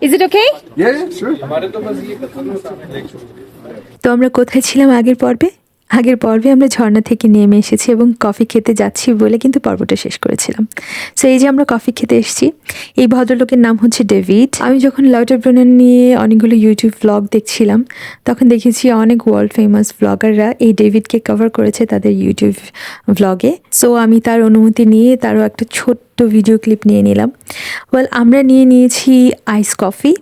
Is it okay? Yeah, yeah, sure. তো আমরা কোথায় ছিলাম আগের পর্বে আগের পর্বে আমরা ঝর্ণা থেকে নেমে এসেছি এবং কফি খেতে যাচ্ছি বলে কিন্তু পর্বটা শেষ করেছিলাম। সো এই যে আমরা কফি খেতে এসেছি, এই ভদ্রলোকের নাম হচ্ছে ডেভিড। আমি যখন লাউটার ব্রুনান নিয়ে অনেকগুলো ইউটিউব ব্লগ দেখছিলাম, তখন দেখেছি অনেক ওয়ার্ল্ড ফেমাস ব্লগাররা এই ডেভিডকে কভার করেছে তাদের ইউটিউব ব্লগে সো আমি তার অনুমতি নিয়ে তারও একটা ছোট্ট ভিডিও ক্লিপ নিয়ে নিলাম। ওয়েল আমরা নিয়ে নিয়েছি আইস কফি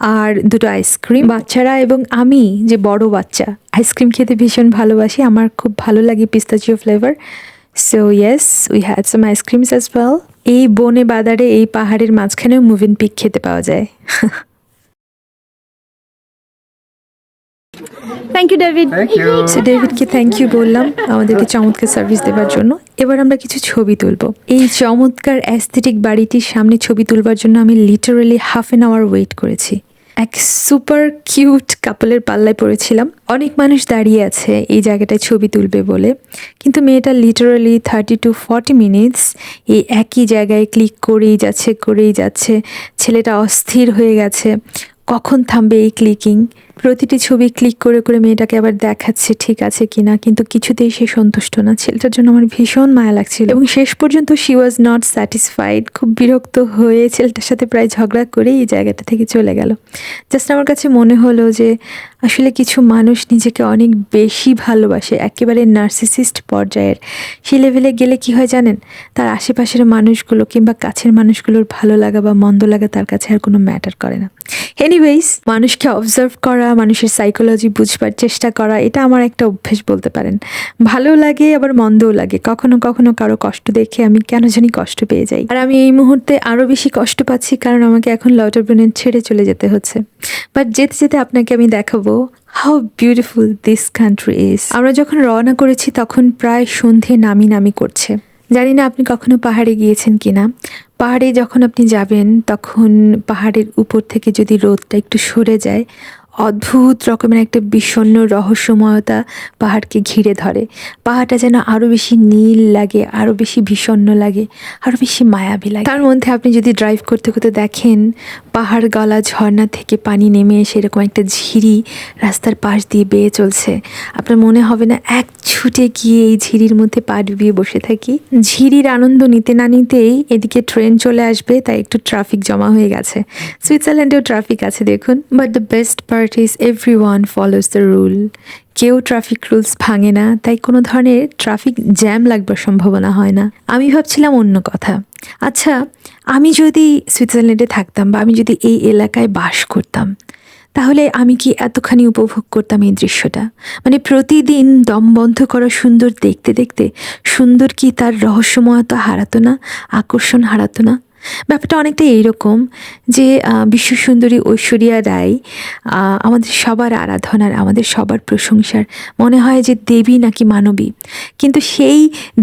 আর দুটো আইসক্রিম বাচ্চারা এবং আমি যে বড় বাচ্চা। আইসক্রিম খেতে ভীষণ ভালোবাসি আমার খুব ভালো লাগে pistachio flavour so yes we had some ice creams as well এই বনে বাদারে এই পাহাড়ের মাঝখানেও মুভিন পিক খেতে পাওয়া যায়। Thank you David. Thank you. So ডেভিডকে thank you বললাম আমাদেরকে চমৎকার সার্ভিস দেওয়ার জন্য। এবার আমরা কিছু ছবি তুলব। এই চমৎকার অ্যাস্থেটিক বাড়িটির সামনে ছবি তুলবার জন্য আমি literally half an hour wait করেছি। এক সুপার কিউট কাপলের পাল্লায় পড়েছিলাম। অনেক মানুষ দাঁড়িয়ে আছে এই জায়গাটায় ছবি তুলবে বলে। কিন্তু মেয়েটা literally thirty to forty minutes এই একই জায়গায় ক্লিক করেই যাচ্ছে করেই যাচ্ছে। ছেলেটা অস্থির হয়ে গেছে। কখন থামবে এই ক্লিকিং প্রতিটি ছবি ক্লিক করে করে মেয়েটাকে আবার দেখাচ্ছে ঠিক আছে কিনা কিন্তু কিছুতেই সে সন্তুষ্ট না। ছেলেটার জন্য আমার ভীষণ মায়া লাগছিল। এবং শেষ পর্যন্ত শি ওয়াজ নট স্যাটিসফাইড খুব বিরক্ত হয়ে ছেলেটার সাথে প্রায় ঝগড়া করে এই জায়গাটা থেকে চলে গেল। জাস্ট আমার কাছে মনে হলো যে, আসলে কিছু মানুষ নিজেকে অনেক বেশি ভালোবাসে, একেবারে নার্সিসিস্ট পর্যায়ের। সেই লেভেলে গেলে কি হয় জানেন? তার আশেপাশের মানুষগুলো কিংবা কাছের মানুষগুলোর ভালো লাগা বা মন্দ লাগা তার কাছে আর কোনো ম্যাটার করে না। এনিওয়েজ মানুষকে অবজার্ভ করা মানুষের সাইকোলজি বুঝবার চেষ্টা করা, এটা আমার একটা অভ্যেস বলতে পারেন। ভালো লাগে, আবার মন্দও লাগে। কখনো কখনো কারও কষ্ট দেখে আমি কেন জানি কষ্ট পেয়ে যাই। আর আমি এই মুহূর্তে আরও বেশি কষ্ট পাচ্ছি কারণ আমাকে এখন লটার ব্রেনের ছেড়ে চলে যেতে হচ্ছে। বাট যেতে যেতে আপনাকে আমি দেখাবো how beautiful this country is আমরা যখন রওনা করেছি তখন প্রায় সন্ধে নামি নামি করছে। জানি না আপনি কখনো পাহাড়ে গিয়েছেন কিনা। পাহাড়ে যখন আপনি যাবেন তখন পাহাড়ের উপর থেকে যদি রোদটা একটু সরে যায় অদ্ভুত রকমের একটা বিষণ্ণ রহস্যময়তা পাহাড়কে ঘিরে ধরে। পাহাড়টা যেন আরও বেশি নীল লাগে আরও বেশি বিষণ্ণ লাগে আরও বেশি মায়াবী লাগে। তার মধ্যে আপনি যদি ড্রাইভ করতে করতে দেখেন, পাহাড় গলা ঝর্ণা থেকে পানি নেমে এসে এরকম একটা ঝিরি রাস্তার পাশ দিয়ে বেয়ে চলছে। আপনার মনে হবে না, এক ছুটে গিয়ে এই ঝিরির মধ্যে পা ডুবিয়ে বসে থাকি। ঝিরির আনন্দ নিতে না নিতেই এদিকে ট্রেন চলে আসবে, তাই একটু ট্রাফিক জমা হয়ে গেছে। সুইজারল্যান্ডেও ট্রাফিক আছে, দেখুন। But the best part is every one follows the rule কেউ ট্রাফিক রুলস ভাঙে না, তাই কোনো ধরনের ট্রাফিক জ্যাম লাগবার সম্ভাবনা হয় না। আমি ভাবছিলাম অন্য কথা। আচ্ছা আমি যদি সুইজারল্যান্ডে থাকতাম বা আমি যদি এই এলাকায় বাস করতাম, তাহলে আমি কি এতখানি উপভোগ করতাম এই দৃশ্যটা? মানে প্রতিদিন দম বন্ধ করা সুন্দর দেখতে দেখতে সুন্দর কি তার রহস্যময়তা হারাতো না, আকর্ষণ হারাতো না? ব্যাপারটা অনেকটা এইরকম যে বিশ্ব সুন্দরী ঐশ্বরিয়া রায় আমাদের সবার আরাধনার, আমাদের সবার প্রশংসার। মনে হয় যে দেবী নাকি মানবী। কিন্তু সেই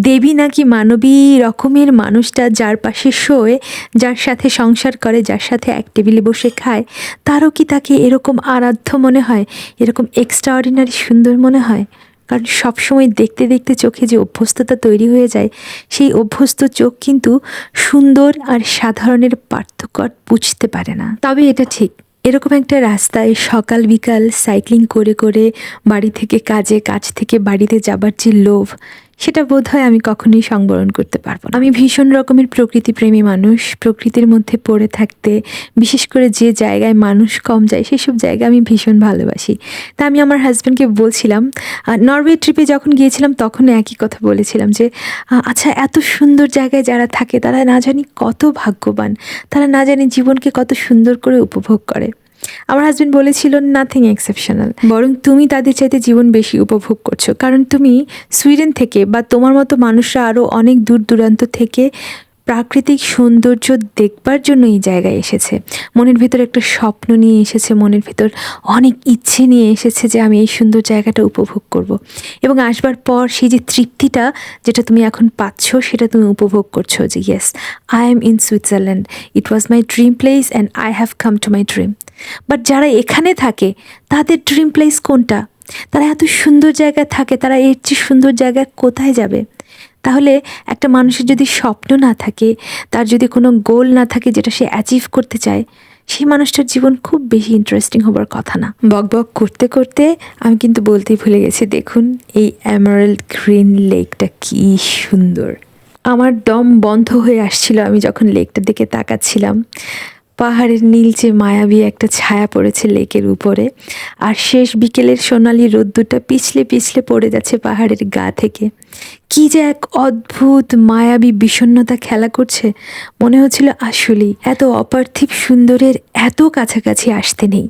দেবী নাকি মানবী রকমের মানুষটা যার পাশে শোয়, যার সাথে সংসার করে, যার সাথে এক টেবিলে বসে খায়, তারও কি তাকে এরকম আরাধ্য মনে হয়? এরকম এক্সট্রা অর্ডিনারি সুন্দর মনে হয়? কারণ সবসময় দেখতে দেখতে চোখে যে অভ্যস্ততা তৈরি হয়ে যায়, সেই অভ্যস্ত চোখ কিন্তু সুন্দর আর সাধারণের পার্থক্য বুঝতে পারে না। তবে এটা ঠিক, এরকম একটা রাস্তায় সকাল বিকাল সাইক্লিং করে করে বাড়ি থেকে কাজে, কাজ থেকে বাড়িতে যাবার যে লোভ সেটা বোধ হয় আমি কখনোই সংবরণ করতে পারব না। আমি ভীষণ রকমের প্রকৃতিপ্রেমী মানুষ। প্রকৃতির মধ্যে পড়ে থাকতে, বিশেষ করে যে জায়গায় মানুষ কম যায়, সেসব জায়গা আমি ভীষণ ভালোবাসি। তা আমি আমার হাজব্যান্ডকে বলছিলাম নরওয়ে ট্রিপে যখন গিয়েছিলাম তখন একই কথা বলেছিলাম যে আচ্ছা এত সুন্দর জায়গায় যারা থাকে তারা না জানি কত ভাগ্যবান। তারা না জানি জীবনকে কত সুন্দর করে উপভোগ করে। আমার হাজবেন্ড বলেছিল নাথিং এক্সেপশনাল বরং তুমি তাদের চাইতে জীবন বেশি উপভোগ করছ। কারণ তুমি সুইডেন থেকে বা তোমার মতো মানুষরা আরও অনেক দূর দূরান্ত থেকে প্রাকৃতিক সৌন্দর্য দেখবার জন্য এই জায়গায় এসেছে। মনের ভেতর একটা স্বপ্ন নিয়ে এসেছে, মনের ভেতর অনেক ইচ্ছে নিয়ে এসেছে যে আমি এই সুন্দর জায়গাটা উপভোগ করব। এবং আসবার পর সেই যে তৃপ্তিটা যেটা তুমি এখন পাচ্ছ, সেটা তুমি উপভোগ করছ যে yes I am in Switzerland it was my dream place and I have come to my dream but যারা এখানে থাকে, তাদের ড্রিম প্লেস কোনটা? তারা এত সুন্দর জায়গায় থাকে, তারা এর চেয়ে সুন্দর জায়গায় কোথায় যাবে? তাহলে একটা মানুষের যদি স্বপ্ন না থাকে, তার যদি কোনো গোল না থাকে যেটা সে অ্যাচিভ করতে চায়, সেই মানুষটার জীবন খুব বেশি ইন্টারেস্টিং হবার কথা না। বক বক করতে করতে আমি কিন্তু বলতেই ভুলে গেছি, দেখুন এই অ্যামারেল্ড গ্রিন লেকটা কি সুন্দর। আমার দম বন্ধ হয়ে আসছিল আমি যখন লেকটার দিকে তাকাচ্ছিলাম। পাহাড়ের নীলচে মায়াবী একটা ছায়া পড়েছে লেকের উপরে, আর শেষ বিকেলের সোনালি রোদ্দুরটা পিছলে পিছলে পড়ে যাচ্ছে পাহাড়ের গা থেকে। কি যে এক অদ্ভুত, মায়াবী বিষণ্ণতা খেলা করছে, মনে হচ্ছিল আসলেই এত অপার্থিব সুন্দরের এত কাছাকাছি আসতে নেই।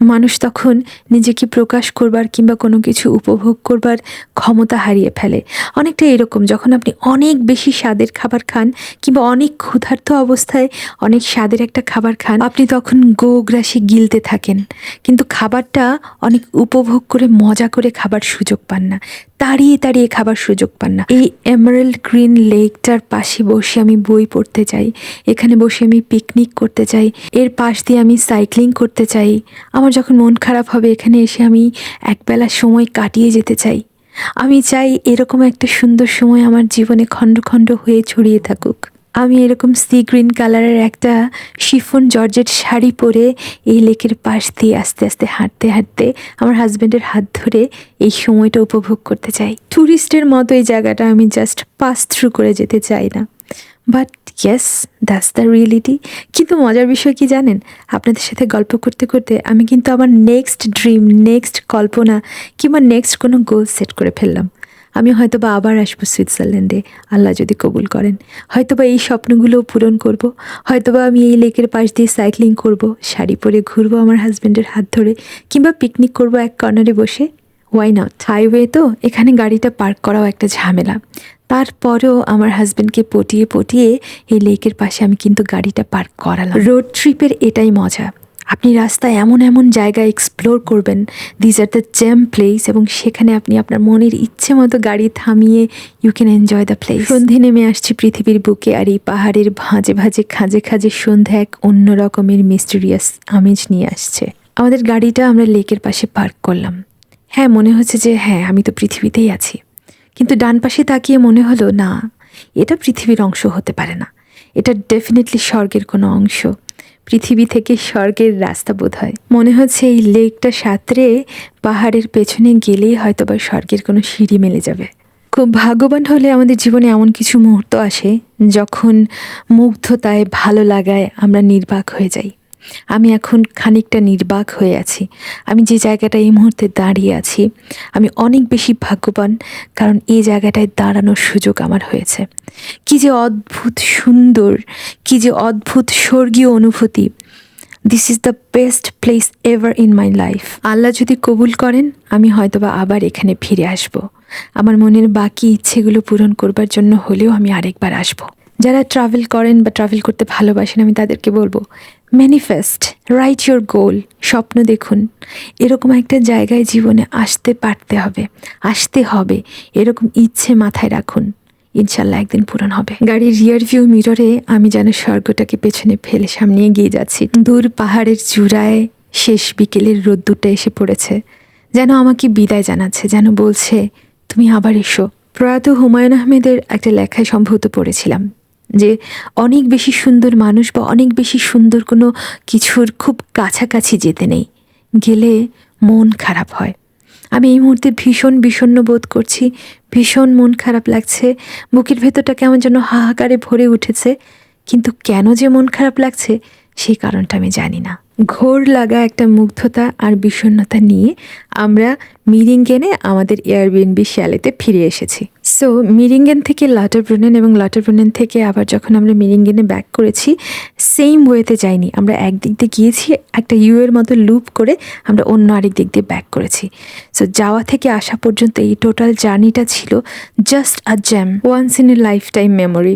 মানুষ তখন নিজেকে প্রকাশ করবার কিংবা কোনো কিছু উপভোগ করবার ক্ষমতা হারিয়ে ফেলে। অনেকটা এরকম, যখন আপনি অনেক বেশি স্বাদের খাবার খান কিংবা অনেক ক্ষুধার্ত অবস্থায় অনেক স্বাদের একটা খাবার খান, আপনি তখন গোগ্রাসে গিলতে থাকেন। কিন্তু খাবারটা অনেক উপভোগ করে, মজা করে খাবার সুযোগ পান না। তাড়িয়ে তাড়িয়ে খাবার সুযোগ পান না। এই এমারেল্ড গ্রিন লেকটার পাশে বসে আমি বই পড়তে চাই। এখানে বসে আমি পিকনিক করতে চাই। এর পাশ দিয়ে আমি সাইক্লিং করতে চাই। আমার যখন মন খারাপ হবে, এখানে এসে আমি একবেলা সময় কাটিয়ে যেতে চাই। আমি চাই এরকম একটা সুন্দর সময় আমার জীবনে খণ্ড খণ্ড হয়ে ছড়িয়ে থাকুক। আমি এরকম সি গ্রিন কালারের একটা শিফন জর্জেট শাড়ি পরে এই লেকের পাশ দিয়ে আস্তে আস্তে হাঁটতে হাঁটতে আমার হাজব্যান্ডের হাত ধরে এই সময়টা উপভোগ করতে চাই। ট্যুরিস্টের মতো এই জায়গাটা আমি জাস্ট পাস থ্রু করে যেতে চাই না। But yes that's the reality কিন্তু মজার বিষয় কি জানেন? আপনাদের সাথে গল্প করতে করতে আমি কিন্তু আমার নেক্সট ড্রিম নেক্সট কল্পনা কিংবা নেক্সট কোনো গোল সেট করে ফেললাম। আমি হয়তো বা আবার আসব সুইজারল্যান্ডে, আল্লাহ যদি কবুল করেন। হয়তো বা এই স্বপ্নগুলোও পূরণ করব। হয়তো বা আমি এই লেকের পাশ দিয়ে সাইক্লিং করব, শাড়ি পরে ঘুরবো আমার হাজব্যান্ডের হাত ধরে কিংবা পিকনিক করব এক কর্নারে বসে। ওয়াই নট হাইওয়ে তো এখানে গাড়িটা পার্ক করাও একটা ঝামেলা। তারপরেও আমার হাজব্যান্ডকে পটিয়ে পটিয়ে এই লেকের পাশে আমি কিন্তু গাড়িটা পার্ক করালাম। রোড ট্রিপের এটাই মজা। আপনি রাস্তায় এমন এমন জায়গা এক্সপ্লোর করবেন। These are the gem place এবং সেখানে আপনি আপনার মনের ইচ্ছে মতো গাড়ি থামিয়ে you can enjoy the place সন্ধে নেমে আসছি পৃথিবীর বুকে আর এই পাহাড়ের ভাঁজে ভাঁজে খাঁজে খাঁজে সন্ধে এক অন্য রকমের মিস্টেরিয়াস আমেজ নিয়ে আসছে। আমাদের গাড়িটা আমরা লেকের পাশে পার্ক করলাম। হ্যাঁ মনে হচ্ছে যে হ্যাঁ আমি তো পৃথিবীতেই আছি। কিন্তু ডান পাশে তাকিয়ে মনে হলো, না, এটা পৃথিবীর অংশ হতে পারে না। এটা ডেফিনেটলি স্বর্গের কোনো অংশ। পৃথিবী থেকে স্বর্গের রাস্তা বোধ হয়। মনে হচ্ছে এই লেকটা সাঁতরে পাহাড়ের পেছনে গেলেই হয়তো বা স্বর্গের কোনো সিঁড়ি মেলে যাবে। খুব ভাগ্যবান হলে আমাদের জীবনে এমন কিছু মুহূর্ত আসে, যখন মুগ্ধতায় ভালো লাগায় আমরা নির্বাক হয়ে যাই। আমি এখন খানিকটা নির্বাক হয়ে আছি। আমি যে জায়গাটা এই মুহূর্তে দাঁড়িয়ে আছি, আমি অনেক বেশি ভাগ্যবান কারণ এই জায়গাটায় দাঁড়ানোর সুযোগ আমার হয়েছে। কি যে অদ্ভুত সুন্দর, কি যে অদ্ভুত স্বর্গীয় অনুভূতি। This is the best place ever in my life Allah যদি কবুল করেন, আমি হয়তোবা আবার এখানে ফিরে আসব। আমার মনের বাকি ইচ্ছেগুলো পূরণ করবার জন্য হলেও আমি আরেকবার আসব। যারা ট্রাভেল করেন বা ট্রাভেল করতে ভালোবাসেন, আমি তাদেরকে বলব ম্যানিফেস্ট রাইট ইউর গোল স্বপ্ন দেখুন। এরকম একটা জায়গায় জীবনে আসতে পারতে হবে, আসতে হবে। এরকম ইচ্ছে মাথায় রাখুন। ইনশাল্লাহ একদিন পূরণ হবে। গাড়ির রিয়ার ভিউ মিররে আমি যেন স্বর্গটাকে পেছনে ফেলে সামনে এগিয়ে যাচ্ছি। দূর পাহাড়ের চূড়ায় শেষ বিকেলের রোদ্দুরটা এসে পড়েছে। যেন আমাকে বিদায় জানাচ্ছে, যেন বলছে, তুমি আবার এসো। প্রয়াত হুমায়ুন আহমেদের একটা লেখায় সম্ভবত পড়েছিলাম। যে অনেক বেশি সুন্দর মানুষ বা অনেক বেশি সুন্দর কোনো কিছুর খুব কাছাকাছি যেতে নেই। গেলে মন খারাপ হয়। আমি এই মুহূর্তে ভীষণ বিষণ্ণ বোধ করছি। ভীষণ মন খারাপ লাগছে। বুকের ভেতরটা কেমন যেন হাহাকারে ভরে উঠেছে। কিন্তু কেন যে মন খারাপ লাগছে, সেই কারণটা আমি জানি না। ঘোর লাগা একটা মুগ্ধতা আর বিষণ্ণতা নিয়ে আমরা মিরিঙ্গেনে আমাদের এয়ারবিএনবি শ্যালেতে ফিরে এসেছি। সো মিরিঙ্গেন থেকে লাটার ব্রুনেন এবং লাটার ব্রুনেন থেকে আবার যখন আমরা মিরিঙ্গেনে ব্যাক করেছি সেম ওয়েতে যাইনি আমরা একদিক দিয়ে গিয়েছি একটা ইউ এর মতো লুপ করে আমরা অন্য আরেক দিক দিয়ে ব্যাক করেছি সো যাওয়া থেকে আসা পর্যন্ত এই টোটাল জার্নিটা ছিল just a gem once in a life time memory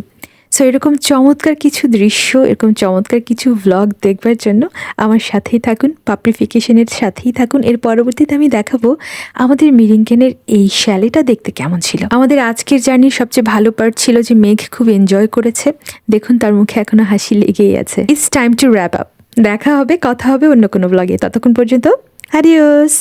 so এরকম চমৎকার কিছু দৃশ্য, এরকম চমৎকার কিছু ভ্লগ দেখবার জন্য আমার সাথেই থাকুন পাপ্রিফিকেশনের সাথেই থাকুন। এর পরবর্তীতে আমি দেখাবো আমাদের মিরিঙ্কেনের এই শ্যালেটা দেখতে কেমন ছিল। আমাদের আজকের জার্নির সবচেয়ে ভালো পার্ট ছিল যে মেঘ খুব এনজয় করেছে। দেখুন তার মুখে এখনও হাসি লেগেই আছে। It's time to wrap up দেখা হবে, কথা হবে অন্য কোনো ব্লগে ততক্ষণ পর্যন্ত আডিওস